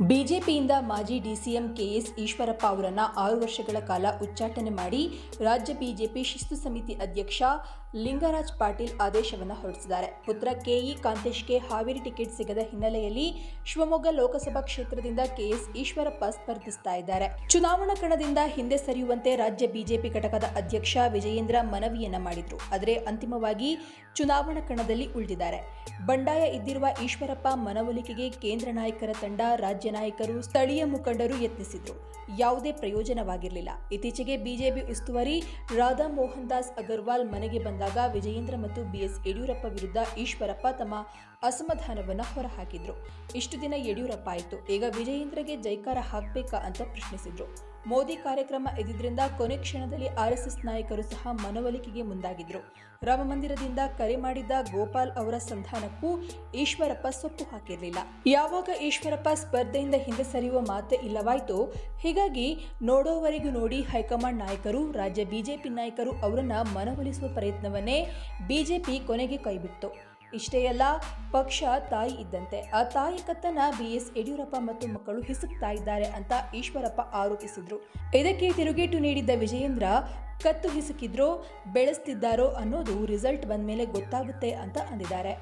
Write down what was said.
ಬಿಜೆಪಿಯಿಂದ ಮಾಜಿ DCM KS Eshwarappa ಅವರನ್ನ ಆರು ವರ್ಷಗಳ ಕಾಲ ಉಚ್ಚಾಟನೆ ಮಾಡಿ ರಾಜ್ಯ ಬಿಜೆಪಿ ಶಿಸ್ತು ಸಮಿತಿ ಅಧ್ಯಕ್ಷ ಲಿಂಗರಾಜ್ ಪಾಟೀಲ್ ಆದೇಶವನ್ನು ಹೊರಡಿಸಿದ್ದಾರೆ. ಪುತ್ರ ಕೆಇ ಕಾಂತೇಶ್ಗೆ ಹಾವೇರಿ ಟಿಕೆಟ್ ಸಿಗದ ಹಿನ್ನೆಲೆಯಲ್ಲಿ ಶಿವಮೊಗ್ಗ ಲೋಕಸಭಾ ಕ್ಷೇತ್ರದಿಂದ ಕೆಎಸ್ ಈಶ್ವರಪ್ಪ ಸ್ಪರ್ಧಿಸ್ತಾ ಇದ್ದಾರೆ. ಚುನಾವಣಾ ಕಣದಿಂದ ಹಿಂದೆ ಸರಿಯುವಂತೆ ರಾಜ್ಯ ಬಿಜೆಪಿ ಘಟಕದ ಅಧ್ಯಕ್ಷ ವಿಜಯೇಂದ್ರ ಮನವಿಯನ್ನ ಮಾಡಿದ್ರು. ಆದರೆ ಅಂತಿಮವಾಗಿ ಚುನಾವಣಾ ಕಣದಲ್ಲಿ ಉಳಿದಿದ್ದಾರೆ. ಬಂಡಾಯ ಇದ್ದಿರುವ ಈಶ್ವರಪ್ಪ ಮನವೊಲಿಕೆಗೆ ಕೇಂದ್ರ ನಾಯಕರ ತಂಡ ರಾಜ್ಯ ನಾಯಕರು ಸ್ಥಳೀಯ ಮುಖಂಡರು ಯತ್ನಿಸಿದ್ರು. ಯಾವುದೇ ಪ್ರಯೋಜನವಾಗಿರಲಿಲ್ಲ. ಇತ್ತೀಚೆಗೆ ಬಿಜೆಪಿ ಉಸ್ತುವಾರಿ ರಾಧಾ ಮೋಹನ್ ದಾಸ್ ಅಗರ್ವಾಲ್ ಮನೆಗೆ ಬಂದಾಗ ವಿಜಯೇಂದ್ರ ಮತ್ತು ಬಿಎಸ್ ಯಡಿಯೂರಪ್ಪ ವಿರುದ್ಧ ಈಶ್ವರಪ್ಪ ತಮ್ಮ ಅಸಮಾಧಾನವನ್ನು ಹೊರಹಾಕಿದ್ರು. ಇಷ್ಟು ದಿನ ಯಡಿಯೂರಪ್ಪ ಆಯಿತು. ಈಗ ವಿಜಯೇಂದ್ರಗೆ ಜೈಕಾರ ಹಾಕಬೇಕಾ ಅಂತ ಪ್ರಶ್ನಿಸಿದ್ರು. ಮೋದಿ ಕಾರ್ಯಕ್ರಮ ಎದ್ದಿದ್ದರಿಂದ ಕೊನೆ ಕ್ಷಣದಲ್ಲಿ ಆರ್ಎಸ್ಎಸ್ ನಾಯಕರು ಸಹ ಮನವೊಲಿಕೆಗೆ ಮುಂದಾಗಿದ್ದರು ರಾಮಮಂದಿರದಿಂದ ಕರೆ ಮಾಡಿದ್ದ ಗೋಪಾಲ್ ಅವರ ಸಂಧಾನಕ್ಕೂ ಈಶ್ವರಪ್ಪ ಸೊಪ್ಪು ಹಾಕಿರಲಿಲ್ಲ. ಯಾವಾಗ ಈಶ್ವರಪ್ಪ ಸ್ಪರ್ಧೆಯಿಂದ ಹಿಂದೆ ಸರಿಯುವ ಮಾತೇ ಇಲ್ಲವಾಯಿತು, ಹೀಗಾಗಿ ನೋಡೋವರೆಗೂ ನೋಡಿ ಹೈಕಮಾಂಡ್ ನಾಯಕರು, ರಾಜ್ಯ ಬಿಜೆಪಿ ನಾಯಕರು ಅವರನ್ನು ಮನವೊಲಿಸುವ ಪ್ರಯತ್ನವನ್ನೇ ಬಿಜೆಪಿ ಕೊನೆಗೆ ಕೈಬಿಟ್ಟು ಇಷ್ಟೇ ಅಲ್ಲ, ಪಕ್ಷ ತಾಯಿ ಇದ್ದಂತೆ. ಆ ತಾಯಿ ಕತ್ತನ ಬಿ ಎಸ್ ಯಡಿಯೂರಪ್ಪ ಮತ್ತು ಮಕ್ಕಳು ಹಿಸುಕ್ತಾ ಇದ್ದಾರೆ ಅಂತ ಈಶ್ವರಪ್ಪ ಆರೋಪಿಸಿದ್ರು. ಇದಕ್ಕೆ ತಿರುಗೇಟು ನೀಡಿದ್ದ ವಿಜಯೇಂದ್ರ, ಕತ್ತು ಹಿಸುಕಿದ್ರೋ, ಬೆಳೆಸ್ತಿದ್ದಾರೋ ಅನ್ನೋದು ರಿಸಲ್ಟ್ ಬಂದ ಮೇಲೆ ಗೊತ್ತಾಗುತ್ತೆ ಅಂತ ಅಂದಿದ್ದಾರೆ.